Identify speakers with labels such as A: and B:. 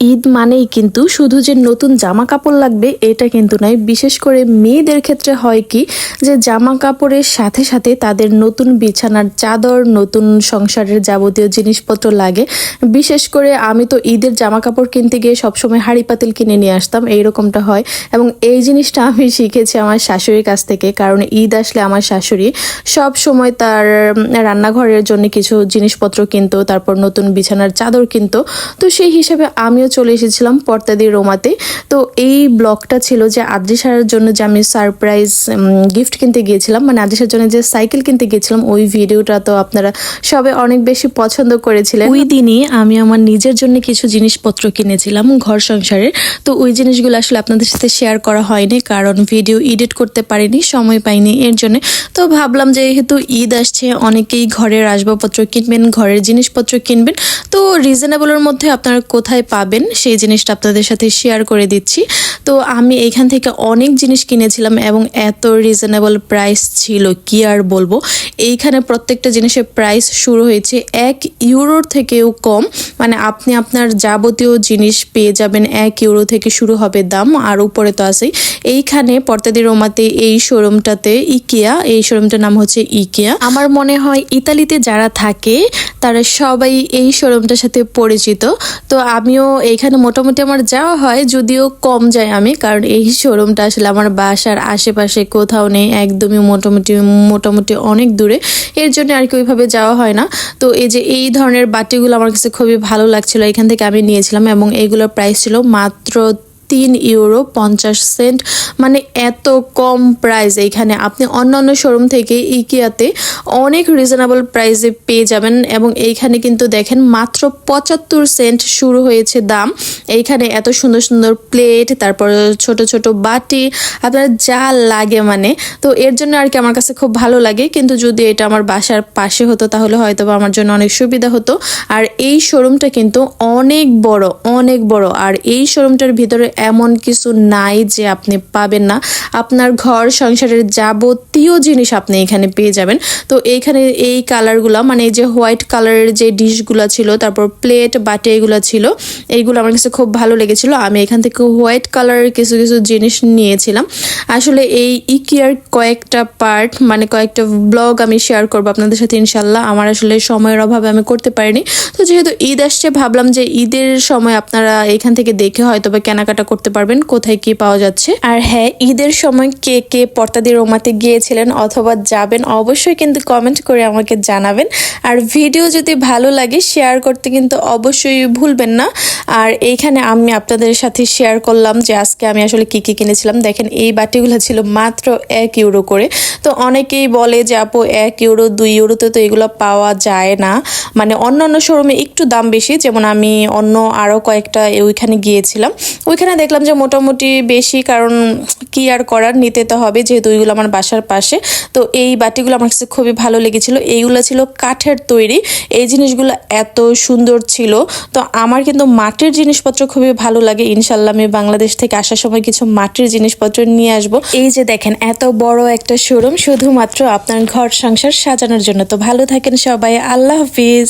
A: ঈদ মানেই কিন্তু শুধু যে নতুন জামা কাপড় লাগবে, এটা কিন্তু নয়। বিশেষ করে মেয়েদের ক্ষেত্রে হয় কি যে জামা কাপড়ের সাথে সাথে তাদের নতুন বিছানার চাদর, নতুন সংসারের যাবতীয় জিনিসপত্র লাগে। বিশেষ করে আমি তো ঈদের জামা কাপড় কিনতে গিয়ে সবসময় হাঁড়ি পাতিল কিনে নিয়ে আসতাম, এইরকমটা হয়। এবং এই জিনিসটা আমি শিখেছি আমার শাশুড়ির কাছ থেকে, কারণ ঈদ আসলে আমার শাশুড়ি সব সময় তার রান্নাঘরের জন্য কিছু জিনিসপত্র কিনতো, তারপর নতুন বিছানার চাদর কিনতো। তো সেই হিসাবে আমিও চলে এসেছিলাম পর্তাদি রোমাতে। তো এই ব্লগটা ছিল যে আদ্রিসার জন্য যে আমি সারপ্রাইজ গিফট কিনতে গিয়েছিলাম। মানে আদ্রিসার জন্য যে সাইকেল কিনতে গিয়েছিলাম, ওই ভিডিওটা তো আপনারা সবে অনেক বেশি পছন্দ করেছিলেন। ওই দিনই আমি আমার নিজের জন্য কিছু জিনিসপত্র কিনেছিলাম ঘর সংসারের তো ওই জিনিসগুলো আসলে আপনাদের সাথে শেয়ার করা হয়নি, কারণ ভিডিও এডিট করতে পারিনি, সময় পাইনি এর জন্য। তো ভাবলাম যেহেতু ঈদ আসছে, অনেকেই ঘরের আসবাবপত্র কিনবেন, ঘরের জিনিসপত্র কিনবেন। তো রিজনেবলের মধ্যে আপনারা কোথায় পাবেন সেই জিনিসটা আপনাদের সাথে শেয়ার করে দিচ্ছি। তো আমি এখান থেকে অনেক জিনিস কিনেছিলাম এবং এত রিজনেবল প্রাইস ছিল, কি আর বলব? এইখানে প্রত্যেকটা জিনিসের প্রাইস শুরু হয়েছে এক ইউরোর থেকেও কম। মানে আপনি আপনার যাবতীয় জিনিস পেয়ে যাবেন, এক ইউরো থেকে শুরু হবে দাম, আর উপরে তো আছেই। এইখানে পর্তাদি রোমাতে এই শোরুমটাতে ইকিয়া এই শোরুমটার নাম হচ্ছে ইকিয়া আমার মনে হয় ইতালিতে যারা থাকে তারা সবাই এই শোরুমটার সাথে পরিচিত। তো আমিও এইখানে মোটামুটি আমার যাওয়া হয়, যদিও কম যায় আমি, কারণ এই শোরুমটা আসলে আমার বাসার আশেপাশে কোথাও নেই, একদমই মোটামুটি মোটামুটি অনেক দূরে। এর জন্য আর কি ওইভাবে যাওয়া হয় না। তো এই যে এই ধরনের বাটিগুলো আমার কাছে খুবই ভালো লাগছিল, এখান থেকে আমি নিয়েছিলাম এবং এইগুলোর প্রাইস ছিল মাত্র তিন ইউরো পঞ্চাশ সেন্ট। মানে এত কম প্রাইস এইখানে আপনি অন্য অন্য শোরুম থেকে ইকিয়াতে অনেক রিজনেবল প্রাইসে পেয়ে যাবেন এবং এইখানে কিন্তু দেখেন মাত্র পঁচাত্তর সেন্ট শুরু হয়েছে দাম। এইখানে এত সুন্দর সুন্দর প্লেট তারপর ছোট ছোট বাটি, আপনার যা লাগে মানে। তো এর জন্য আর কি আমার কাছে খুব ভালো লাগে। কিন্তু যদি এটা আমার বাসার পাশে হতো, তাহলে হয়তো বা আমার জন্য অনেক সুবিধা হতো। আর এই শোরুমটা কিন্তু অনেক বড় অনেক বড়। আর এই শোরুমটার ভিতরে এমন কিছু নাই যে আপনি পাবেন না। আপনার ঘর, সংসারের যাবতীয় জিনিস আপনি এখানে পেয়ে যাবেন। তো এইখানে এই কালারগুলো মানে এই যে হোয়াইট কালারের যে ডিশগুলো ছিল, তারপর প্লেট, বাটি এগুলো ছিল, এইগুলো আমার কাছে খুব ভালো লেগেছিল। আমি এখান থেকে হোয়াইট কালারের কিছু কিছু জিনিস নিয়েছিলাম। আসলে এই ইকিয়ার কয়েকটা পার্ট মানে কয়েকটা ব্লগ আমি শেয়ার করব আপনাদের সাথে ইনশাল্লাহ আমার আসলে সময়ের অভাবে আমি করতে পারিনি। তো যেহেতু ঈদ আসছে, ভাবলাম যে ঈদের সময় আপনারা এখান থেকে দেখে হয়তো বা কেনাকাটা করতে পারবেন, কোথায় কি পাওয়া যাচ্ছে। আর হ্যাঁ ঈদের সময় কে কে পর্তাদি রোমাতে গিয়েছিলেন অথবা যাবেন, অবশ্যই কিন্তু কমেন্ট করে আমাকে জানাবেন। আর ভিডিও যদি ভালো লাগে শেয়ার করতে কিন্তু অবশ্যই ভুলবেন না। আর এইখানে আমি আপনাদের সাথে শেয়ার করলাম যে আজকে আমি আসলে কি কি কিনেছিলাম। দেখেন, এই বাটিগুলো ছিল মাত্র এক ইউরো করে। তো অনেকেই বলে যে, আপু, এক ইউরো দুই ইউরোতে তো এগুলো পাওয়া যায় না। মানে অন্য অন্য শোরুমে একটু দাম বেশি, যেমন আমি অন্য আরও কয়েকটা ওইখানে গিয়েছিলাম। ওইখানে দেখলাম যে মোটামুটি বেশি, কারণ কি আর করার নিতে তো হবে যেহেতু ওইগুলো আমার বাসার পাশে। তো এই বাটিগুলো আমার কাছে খুবই ভালো লেগেছিল। এইগুলো ছিল কাঠের তৈরি। এই জিনিসগুলো এত সুন্দর ছিল। তো আমার কিন্তু মাটির জিনিসপত্র খুবই ভালো লাগে। ইনশাল্লাহ আমি বাংলাদেশ থেকে আসার সময় কিছু মাটির জিনিসপত্র নিয়ে আসব। এই যে দেখেন, এত বড় একটা শোরুম শুধুমাত্র আপনার ঘর সংসার সাজানোর জন্য। তো ভালো থাকেন সবাই। আল্লাহ হাফিজ।